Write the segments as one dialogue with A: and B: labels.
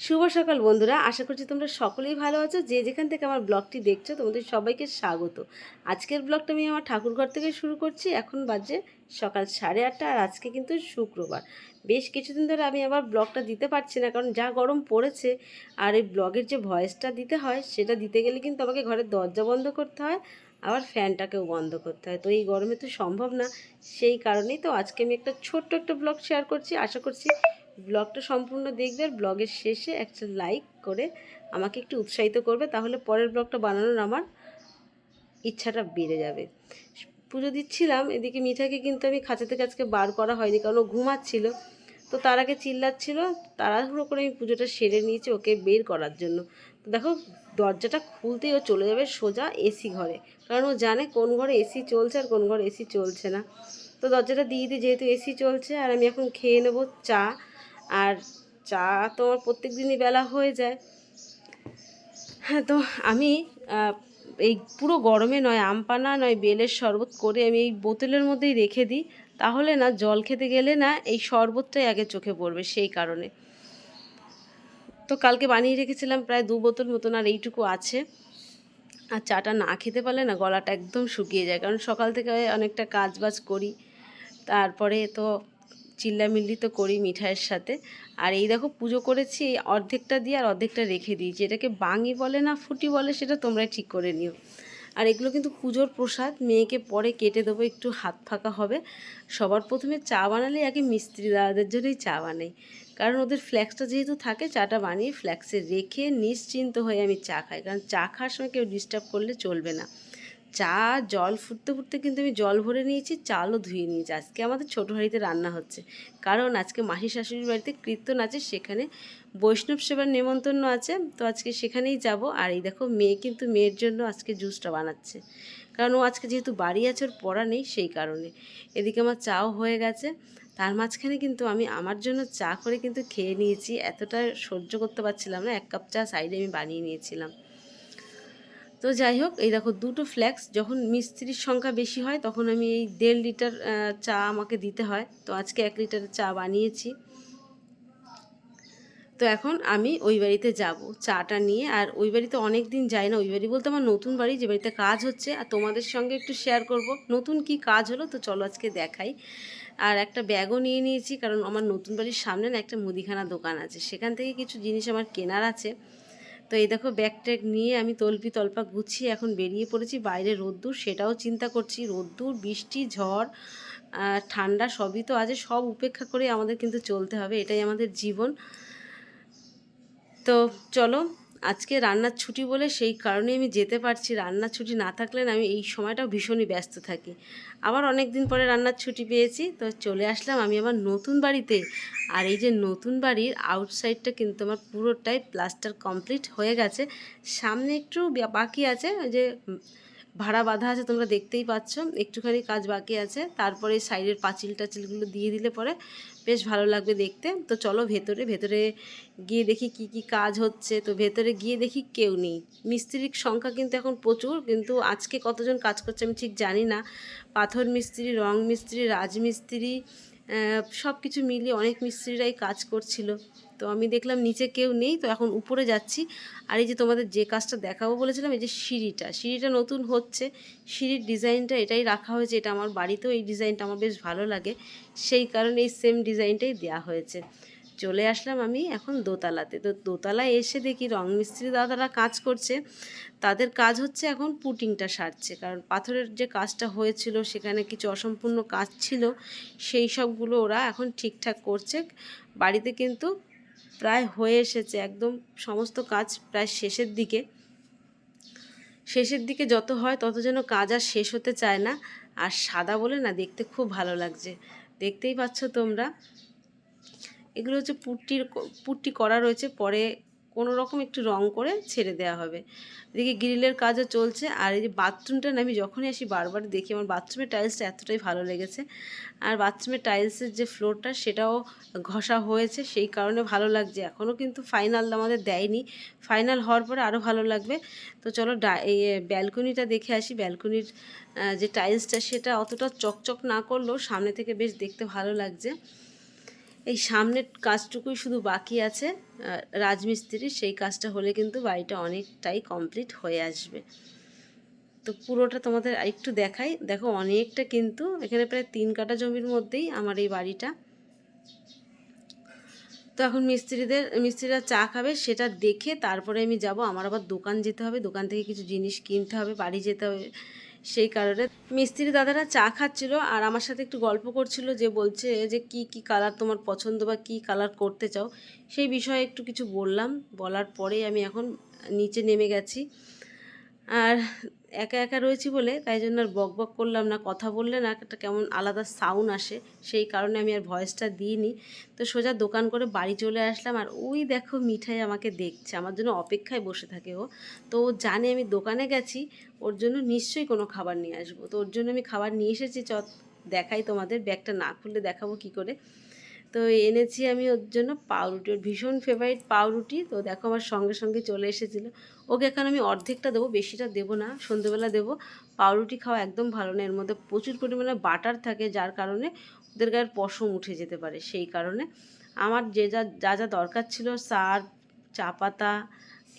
A: শুভ সকাল বন্ধুরা। আশা করছি তোমরা সকলেই ভালো আছো। যে যেখান থেকে আমার ব্লগটি দেখছ, তোমাদের সবাইকে স্বাগত। আজকের ব্লগটা আমি আমার ঠাকুরঘর থেকে শুরু করছি। এখন বাজে সকাল সাড়ে আটটা আর আজকে কিন্তু শুক্রবার। বেশ কিছুদিন ধরে আমি আবার ব্লগটা দিতে পারছি না, কারণ যা গরম পড়েছে আর এই ব্লগের যে ভয়েসটা দিতে হয়, সেটা দিতে গেলে কিন্তু আমাকে ঘরের দরজা বন্ধ করতে হয়, আবার ফ্যানটাকেও বন্ধ করতে হয়। তো এই গরমে তো সম্ভব না, সেই কারণেই তো আজকে আমি একটা ছোট্ট একটা ব্লগ শেয়ার করছি। আশা করছি ব্লগটা সম্পূর্ণ দেখবে আর ব্লগের শেষে একটা লাইক করে আমাকে একটু উৎসাহিত করবে, তাহলে পরের ব্লগটা বানানোর আমার ইচ্ছাটা বেড়ে যাবে। পুজো দিচ্ছিলাম, এদিকে মিঠাকে কিন্তু আমি খাঁচা থেকে আজকে বার করা হয়নি, কারণ ও ঘুমাচ্ছিল। তো তার আগে চিল্লাচ্ছিল, তাড়াহুড়ো করে আমি পুজোটা সেরে নিয়েছি ওকে বের করার জন্য। তো দেখো, দরজাটা খুলতেই ও চলে যাবে সোজা এসি ঘরে, কারণ ও জানে কোন ঘরে এসি চলছে আর কোন ঘরে এসি চলছে না। তো দরজাটা দিয়ে দিই, যেহেতু এসি চলছে, আর আমি এখন খেয়ে নেব চা। আর চা তো প্রত্যেক দিনই বেলা হয়ে যায়। হ্যাঁ তো আমি এই পুরো গরমে নয়, আমপানা নয়, বেলের শরবত করে আমি এই বোতলের মধ্যেই রেখে দিই। তাহলে না, জল খেতে গেলে না, এই শরবতটাই আগে চোখে পড়বে সেই কারণে। তো কালকে বানিয়ে রেখেছিলাম প্রায় দু বোতল মতন, আর এইটুকু আছে। আর চাটা না খেতে পারলে না, গলাটা একদম শুকিয়ে যায়। কারণ সকাল থেকে অনেকটা কাজ বাজ করি। তারপরে তো চিল্লামিল্লি তো করি মিঠাইয়ের সাথে। আর এই দেখো পুজো করেছি অর্ধেকটা দিয়ে আর অর্ধেকটা রেখে দিয়েছি। এটাকে বাঙি বলে না, ফুটি বলে, সেটা তোমরা ঠিক করে নিও। আর এগুলো কিন্তু পুজোর প্রসাদ, মেয়েকে পরে কেটে দেবো, একটু হাত ফাঁকা হবে। সবার প্রথমে চা বানালে আগে মিস্ত্রি দাদাদের জন্যই চা বানাই। কারণ ওদের ফ্ল্যাক্সটা যেহেতু থাকে, চাটা বানিয়ে ফ্ল্যাক্সে রেখে নিশ্চিন্ত হয়ে আমি চা খাই। কারণ চা খাওয়ার সময় কেউ ডিস্টার্ব করলে চলবে না। চা, জল ফুটতে ফুটতে কিন্তু আমি জল ভরে নিয়েছি, চালও ধুয়ে নিয়েছি। আজকে আমাদের ছোটো হাঁড়িতে রান্না হচ্ছে। কারণ আজকে মাসি শাশুড়ির বাড়িতে কীর্তন আছে, সেখানে বৈষ্ণব সেবার নেমন্তন্ন আছে। তো আজকে সেখানেই যাব। আর এই দেখো, মেয়ে কিন্তু মেয়ের জন্য আজকে জুসটা বানাচ্ছে। কারণ ও আজকে যেহেতু বাড়ি আছে, ওর পড়া নেই সেই কারণে। এদিকে আমার চাও হয়ে গেছে। তার মাঝখানে কিন্তু আমি আমার জন্য চা করে কিন্তু খেয়ে নিয়েছি। এতটা সহ্য করতে পারছিলাম না। এক কাপ চা সাইডে আমি বানিয়ে নিয়েছিলাম। তো যাই হোক, এই দেখো দুটো ফ্ল্যাক্স যখন মিস্ত্রির সংখ্যা বেশি হয়, তখন আমি এই দেড় লিটার চা আমাকে দিতে হয়। তো আজকে এক লিটারের চা বানিয়েছি। তো এখন আমি ওই বাড়িতে যাব, চাটা নিয়ে। আর ওই বাড়িতে অনেক দিন যাই না, ওই বাড়ি বলতে আমার নতুন বাড়ি, যে বাড়িতে কাজ হচ্ছে। আর তোমাদের সঙ্গে একটু শেয়ার করব, নতুন কি কাজ হলো, তো চলো আজকে দেখাই। আর একটা ব্যাগও নিয়ে নিয়েছি, কারণ আমার নতুন বাড়ির সামনে না একটা মুদিখানা দোকান আছে। সেখান থেকে কিছু জিনিস আমার কেনার আছে। তো এই দেখো ব্যাগ ট্যাগ নিয়ে আমি তলপি তলপা গুছিয়ে এখন বেরিয়ে পড়েছি। বাইরে রোদ্দুর, সেটাও চিন্তা করছি। রোদ্দুর, বৃষ্টি, ঝড় ঠান্ডা সবই তো আছে, সব উপেক্ষা করে আমাদের কিন্তু চলতে হবে। এটাই আমাদের জীবন। তো চলো আজকে রান্নার ছুটি বলে সেই কারণে আমি যেতে পারছি। রান্নার ছুটি না থাকলে আমি এই সময়টাও ভীষণই ব্যস্ত থাকি। আবার অনেক দিন পরে রান্নার ছুটি পেয়েছি, তো চলে আসলাম আমি আমার নতুন বাড়িতে। আর এই যে নতুন বাড়ির আউটসাইডটা কিন্তু আমার পুরোটাই প্লাস্টার কমপ্লিট হয়ে গেছে। সামনে একটু বাকি আছে যে ভাড়া বাঁধা আছে, তোমরা দেখতেই পাচ্ছ। একটুখানি কাজ বাকি আছে। তারপরে সাইডের পাঁচিল টাচিলগুলো দিয়ে দিলে পরে বেশ ভালো লাগবে দেখতে। তো চলো ভেতরে ভেতরে গিয়ে দেখি কি কি কাজ হচ্ছে। তো ভেতরে গিয়ে দেখি কেউ নেই। মিস্ত্রির সংখ্যা কিন্তু এখন প্রচুর, কিন্তু আজকে কতজন কাজ করছে আমি ঠিক জানি না। পাথর মিস্ত্রি, রং মিস্ত্রি রাজমিস্ত্রি সব কিছু মিলিয়ে অনেক মিস্ত্রিরাই কাজ করছিল। তো আমি দেখলাম নিচে কেউ নেই, তো এখন উপরে যাচ্ছি। আর এই যে তোমাদের যে কাজটা দেখাবো বলেছিলাম, এই যে সিঁড়িটা সিঁড়িটা নতুন হচ্ছে। সিঁড়ির ডিজাইনটা এটাই রাখা হয়েছে, এটা আমার বাড়িতেও এই ডিজাইনটা আমার বেশ ভালো লাগে। সেই কারণে এই সেম ডিজাইনটাই দেয়া হয়েছে। চলে আসলাম আমি এখন দোতলাতে। তো দোতলায় এসে দেখি রং মিস্ত্রি দাদারা কাজ করছে। তাদের কাজ হচ্ছে এখন পুটিংটা সারছে। কারণ পাথরের যে কাজটা হয়েছিল, সেখানে কিছু অসম্পূর্ণ কাজ ছিল, সেই সবগুলো ওরা এখন ঠিকঠাক করছে। বাড়িতে কিন্তু প্রায় হয়ে এসেছে একদম সমস্ত কাজ প্রায় শেষের দিকে। শেষের দিকে যত হয় তত যেন কাজ আর শেষ হতে চায় না। আর সাদা বলে না, দেখতে খুব ভালো লাগছে। দেখতেই পাচ্ছ তোমরা। এগুলো হচ্ছে পুট্টির পুট্টি করা রয়েছে, পরে কোনো রকম একটু রং করে ছেড়ে দেওয়া হবে। এদিকে গ্রিলের কাজও চলছে, আর এই যে বাথরুমটা আমি যখনই আসি বারবার দেখি, আমার বাথরুমের টাইলসটা এতটাই ভালো লেগেছে। আর বাথরুমের টাইলসের যে ফ্লোরটা সেটাও ঘষা হয়েছে, সেই কারণে ভালো লাগছে। এখনও কিন্তু ফাইনাল আমাদের দেয়নি। ফাইনাল হওয়ার পরে আরও ভালো লাগবে। তো চলো ব্যালকনিটা দেখে আসি। ব্যালকনির যে টাইলসটা সেটা অতটা চকচক না করলেও সামনে থেকে বেশ দেখতে ভালো লাগছে। এই সামনের কাজটুকুই শুধু বাকি আছে রাজমিস্ত্রির সেই কাজটা হলে কিন্তু বাড়িটা অনেকটাই কমপ্লিট হয়ে আসবে। তো পুরোটা তোমাদের একটু দেখাই। দেখো অনেকটা কিন্তু, এখানে প্রায় তিন কাঠা জমির মধ্যেই আমার এই বাড়িটা। তো এখন মিস্ত্রিদের, মিস্ত্রিরা চা খাবে, সেটা দেখে তারপরে আমি যাব। আমার আবার দোকান যেতে হবে, দোকান থেকে কিছু জিনিস কিনতে হবে, বাড়ি যেতে হবে। সেই কারণে মিস্ত্রি দাদারা চা খাচ্ছিল আর আমার সাথে একটু গল্প করছিল যে বলছে যে কি কি কালার তোমার পছন্দ বা কি কালার করতে চাও। সেই বিষয়ে একটু কিছু বললাম। বলার পরেই আমি এখন নিচে নেমে গেছি। আর একা একা রয়েছি বলে, তাই জন্য আর বক বক করলাম না, কথা বললে না, একটা কেমন আলাদা সাউন্ড আসে, সেই কারণে আমি আর ভয়েসটা দিইনি। তো সোজা দোকান করে বাড়ি চলে আসলাম, আর ওই দেখো মিঠাই আমাকে দেখছে, আমার জন্য অপেক্ষায় বসে থাকে ও। তো ও জানে আমি দোকানে গেছি, ওর জন্য নিশ্চয়ই কোনো খাবার নিয়ে আসব। তো ওর জন্য আমি খাবার নিয়ে এসেছি চ দেখাই তোমাদের, ব্যাগটা না খুললে দেখাবো কি করে। তো এনেছি আমি ওর জন্য পাউরুটি। ওর ভীষণ ফেভারিট পাউরুটি। তো দেখো আমার সঙ্গে সঙ্গে চলে এসেছিল। ওকে এখন আমি অর্ধেকটা দেবো, বেশিটা দেবো না সন্ধেবেলা দেবো। পাউরুটি খাওয়া একদম ভালো না, এর মধ্যে প্রচুর পরিমাণে বাটার থাকে, যার কারণে ওদের গায়ের পশম উঠে যেতে পারে সেই কারণে। আমার যে যা যা যা দরকার ছিল সার চা পাতা,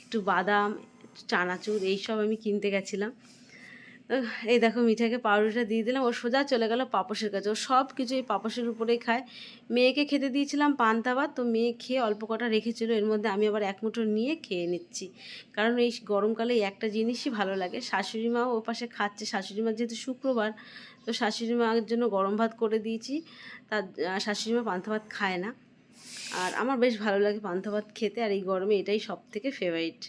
A: একটু বাদাম চানাচুর, এইসব আমি কিনতে গেছিলাম। এই দেখো মিঠাকে পাউরুটিটা দিয়ে দিলাম। ও সোজা চলে গেল পাপসের কাছে। ও সব কিছু এই পাপসের উপরেই খায়। মেয়েকে খেতে দিয়েছিলাম পান্তা ভাত। তো মেয়ে খেয়ে অল্প কটা রেখেছিল। এর মধ্যে আমি আবার এক মুঠো নিয়ে খেয়ে নিচ্ছি। কারণ এই গরমকালে একটা জিনিসই ভালো লাগে। শাশুড়ি মাও ও পাশে খাচ্ছে। শাশুড়ি মা যেহেতু শুক্রবার, তো শাশুড়ি মার জন্য গরম ভাত করে দিয়েছি। তার শাশুড়ি মা পান্তা ভাত খায় না। আর আমার বেশ ভালো লাগে পান্তা ভাত খেতে। আর এই গরমে এটাই সব থেকে ফেভারিট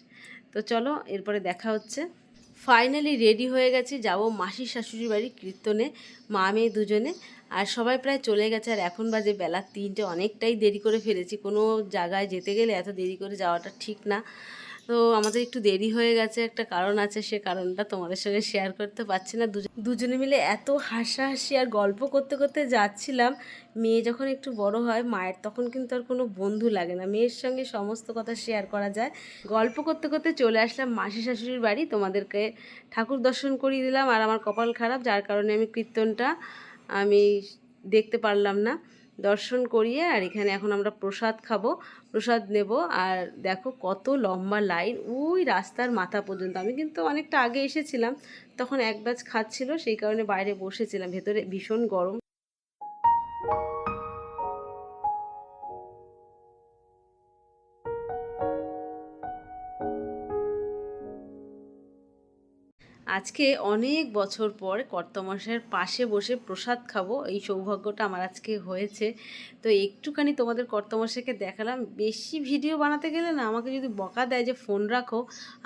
A: তো চলো, এরপরে দেখা হচ্ছে। ফাইনালি রেডি হয়ে গেছি, যাব মাসির শাশুড়ি বাড়ি কীর্তনে, মা মেয়ে দুজনে। আর সবাই প্রায় চলে গেছে, আর এখন বাজে বেলা তিনটে, অনেকটাই দেরি করে ফেলেছি। কোনো জায়গায় যেতে গেলে এত দেরি করে যাওয়াটা ঠিক না। তো আমাদের একটু দেরি হয়ে গেছে, একটা কারণ আছে, সে কারণটা তোমাদের সঙ্গে শেয়ার করতে পারছি না। দুজন- মিলে এত হাসাহাসি আর গল্প করতে করতে যাচ্ছিলাম, মেয়ে যখন একটু বড় হয়, মায়ের তখন কিন্তু আর কোনো বন্ধু লাগে না। মেয়ের সঙ্গে সমস্ত কথা শেয়ার করা যায়। গল্প করতে করতে চলে আসলাম মাসি শাশুড়ির বাড়ি। তোমাদেরকে ঠাকুর দর্শন করিয়ে দিলাম আর আমার কপাল খারাপ, যার কারণে আমি কীর্তনটা আমি দেখতে পারলাম না। দর্শন করিয়ে আর এখানে এখন আমরা প্রসাদ খাব, প্রসাদ নেব। আর দেখো কত লম্বা লাইন, ওই রাস্তার মাথা পর্যন্ত। আমি কিন্তু অনেকটা আগে এসেছিলাম, তখন এক ব্যাচ খাচ্ছিল, সেই কারণে বাইরে বসেছিলাম। ভেতরে ভীষণ গরম। আজকে অনেক বছর পর কর্তমশাইয়ের পাশে বসে প্রসাদ খাব, এই সৌভাগ্যটা আমার আজকে হয়েছে। তো একটুখানি তোমাদের কর্তমশাইকে দেখালাম, বেশি ভিডিও বানাতে গেলে না আমাকে যদি বকা দেয় যে ফোন রাখো,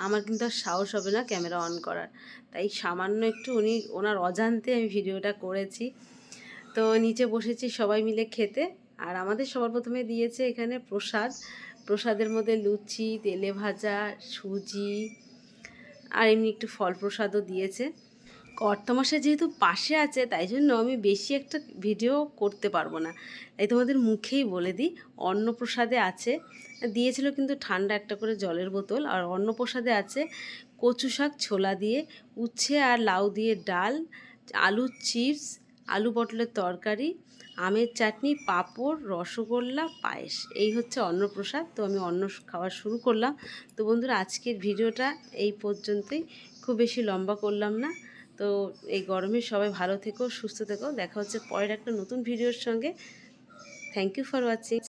A: আমার কিন্তু আর সাহস হবে না ক্যামেরা অন করার। তাই সামান্য একটু উনি, ওনার অজান্তে আমি ভিডিওটা করেছি। তো নিচে বসেছি সবাই মিলে খেতে, আর আমাদের সবার প্রথমে দিয়েছে এখানে প্রসাদ। প্রসাদের মধ্যে লুচি, তেলে ভাজা, সুজি আর এমনি একটু ফল প্রসাদও দিয়েছে। কর্তমাসে যেহেতু পাশে আছে, তাই জন্য আমি বেশি একটা ভিডিও করতে পারব না। তাই তোমাদের মুখেই বলে দিই, অন্নপ্রসাদে আছে। দিয়েছিল কিন্তু ঠান্ডা একটা করে জলের বোতল, আর অন্নপ্রসাদে আছে কচু শাক ছোলা দিয়ে, উচ্ছে আর লাউ দিয়ে ডাল আলুর চিপস, আলু পটলের তরকারি আমের চাটনি, পাঁপড়, রসগোল্লা, পায়েস। এই হচ্ছে অন্নপ্রসাদ। তো আমি অন্ন খাওয়া শুরু করলাম। তো বন্ধুরা, আজকের ভিডিওটা এই পর্যন্তই। খুব বেশি লম্বা করলাম না। তো এই গরমে সবাই ভালো থেকো, সুস্থ থেকো। দেখা হচ্ছে পরের একটা নতুন ভিডিওর সঙ্গে। Thank you for watching